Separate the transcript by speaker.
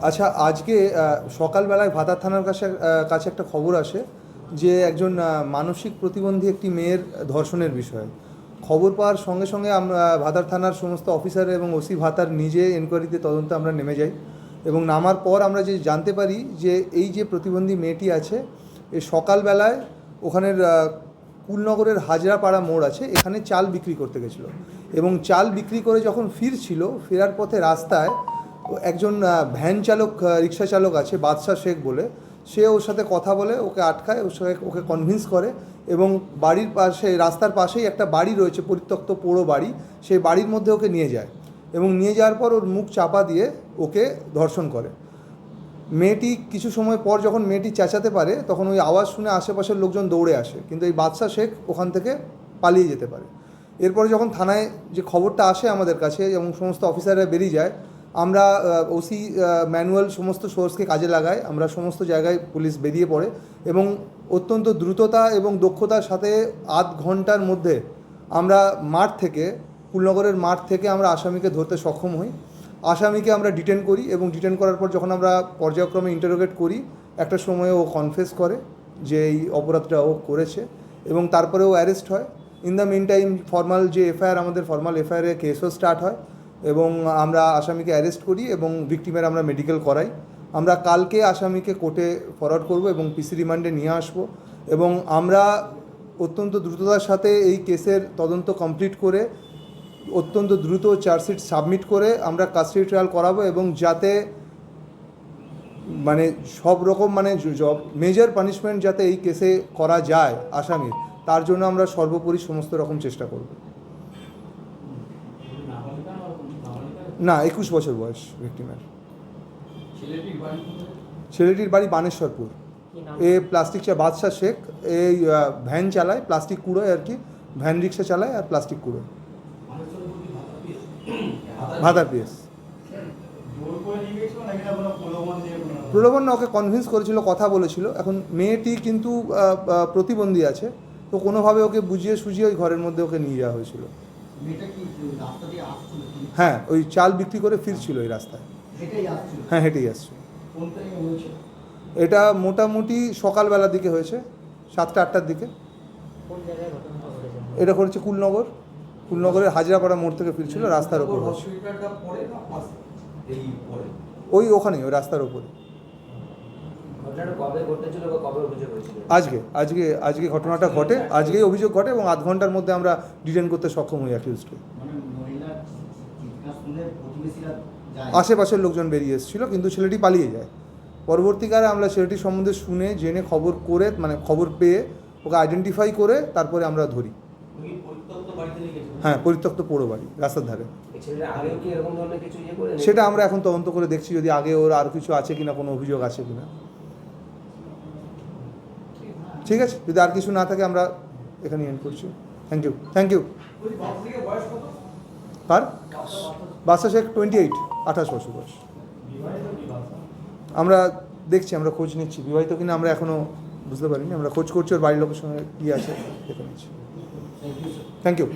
Speaker 1: আচ্ছা আজকে সকালবেলায় ভাতার থানার কাছে কাছে একটা খবর আসে যে একজন মানসিক প্রতিবন্ধী একটি মেয়ের ধর্ষণের বিষয়ে। খবর পাওয়ার সঙ্গে সঙ্গে আমরা ভাতার থানার সমস্ত অফিসার এবং ওসি ভাতার নিজে এনকোয়ারিতে তদন্তে আমরা নেমে যাই এবং নামার পর আমরা যে জানতে পারি যে এই যে প্রতিবন্ধী মেয়েটি আছে এই সকালবেলায় ওখানের কুলনগরের হাজরাপাড়া মোড় আছে, এখানে চাল বিক্রি করতে গেছিল। এবং চাল বিক্রি করে যখন ফিরছিল, ফেরার পথে রাস্তায় একজন ভ্যান চালক রিক্সা চালক আছে, বাদশাহ শেখ বলে, সে ওর সাথে কথা বলে, ওকে আটকায়, ওর সাথে ওকে কনভিন্স করে এবং বাড়ির পাশে, রাস্তার পাশেই একটা বাড়ি রয়েছে, পরিত্যক্ত পোড়ো বাড়ি, সেই বাড়ির মধ্যে ওকে নিয়ে যায়। এবং নিয়ে যাওয়ার পর ওর মুখ চাপা দিয়ে ওকে ধর্ষণ করে। মেয়েটি কিছু সময় পর যখন মেয়েটি চেঁচাতে পারে, তখন ওই আওয়াজ শুনে আশেপাশের লোকজন দৌড়ে আসে। কিন্তু এই বাদশাহ শেখ ওখান থেকে পালিয়ে যেতে পারে। এরপরে যখন থানায় যে খবরটা আসে আমাদের কাছে এবং সমস্ত অফিসাররা বেরিয়ে যায়, আমরা ওসি ম্যানুয়াল সমস্ত সোর্সকে কাজে লাগাই আমরা সমস্ত জায়গায় পুলিশ বেরিয়ে পড়ে এবং অত্যন্ত দ্রুততা এবং দক্ষতার সাথে আধ ঘণ্টার মধ্যে আমরা মাঠ থেকে, কুলনগরের মাঠ থেকে আমরা আসামিকে ধরতে সক্ষম হই। আসামিকে আমরা ডিটেন করি এবং ডিটেন করার পর যখন আমরা পর্যায়ক্রমে ইন্টারোগেট করি, একটা সময়ে ও কনফেস করে যে এই অপরাধটা ও করেছে এবং তারপরে ও অ্যারেস্ট হয়। In the meantime formal যে এফআইআর আমাদের ফর্মাল এফআইআরে কেসও স্টার্ট হয় এবং আমরা আসামিকে অ্যারেস্ট করি এবং ভিকটিমের আমরা মেডিকেল করাই। আমরা কালকে আসামিকে কোর্টে ফরওয়ার্ড করব এবং পিসি রিমান্ডে নিয়ে আসব এবং আমরা অত্যন্ত দ্রুততার সাথে এই কেসের তদন্ত কমপ্লিট করে অত্যন্ত দ্রুত চার্জশিট সাবমিট করে আমরা কাস্টডি ট্রায়াল করাবো এবং যাতে মানে সব রকম মানে জব মেজর পানিশমেন্ট যাতে এই কেসে করা যায় আসামির তার জন্য আমরা সর্বোপরি সমস্ত রকম চেষ্টা করব। না একুশ বছর বয়স ভিক্টিমের ছেলেটির বাড়ি বানেশ্বরপুর। এ প্লাস্টিক চা বাদশাহ শেখ এই ভ্যান চালায় প্লাস্টিক কুড়োয় আর কি ভ্যান রিক্সা চালায় আর প্লাস্টিক কুড়োয়। ভাতার পিএস প্রলোভন ওকে কনভিন্স করেছিল, কথা বলেছিল। এখন মেয়েটি কিন্তু প্রতিবন্ধী আছে। তো কোনোভাবে ওকে বুঝিয়ে সুঝিয়ে ওই ঘরের মধ্যে ওকে নিয়ে যাওয়া হয়েছিল।
Speaker 2: আসছিল
Speaker 1: হ্যাঁ ওই চাল বিক্রি করে ফিরছিল ওই রাস্তায়। হ্যাঁ হেঁটেই আসছে
Speaker 2: কোন থেকে হয়েছে
Speaker 1: এটা মোটামুটি সকালবেলার দিকে হয়েছে, সাতটা, আটটার দিকে। এটা করেছে কুলনগর। কুলনগরের হাজরাপাড়া মোড় থেকে ফিরছিল রাস্তার ওপর ওই ওখানেই ওই রাস্তার ওপরে আজকে আজকে আজকে ঘটনাটা ঘটে আজকেই অভিযোগ ঘটে এবং আধ ঘণ্টার মধ্যে আমরা ডিটেন করতে সক্ষম হই অ্যাকিউজকে
Speaker 2: মানে মহিলার চিৎকার শুনে প্রতিবেশীরা যায়।
Speaker 1: আশেপাশের লোকজন বেরিয়ে এসেছিল কিন্তু ছেলেটি পালিয়ে যায়। পরবর্তীকালে আমরা ছেলেটির সম্বন্ধে শুনে জেনে খবর করে মানে খবর পেয়ে ওকে আইডেন্টিফাই করে তারপরে আমরা ধরি
Speaker 3: ওই পরিত্যক্ত বাড়িতে নিয়ে গেছিল
Speaker 1: হ্যাঁ পরিত্যক্ত পৌর বাড়ি রাস্তার ধারে।
Speaker 4: ইয়ে
Speaker 1: সেটা আমরা এখন তদন্ত করে দেখছি যদি আগে ওর আর কিছু আছে কিনা কোনো অভিযোগ আছে কিনা। ঠিক আছে যদি আর কিছু না থাকে আমরা এখানে এন্ড করছি। থ্যাংক ইউ থ্যাংক ইউ আর বাসা শেখ টোয়েন্টি এইট আঠাশ বছর বয়স। আমরা দেখছি আমরা খোঁজ নিচ্ছি। বিবাহিত কিনা আমরা এখনও বুঝতে পারিনি, আমরা খোঁজ করছি, ওর বাড়ির লোকের সঙ্গে কী আছে, দেখে নিচ্ছি। Thank you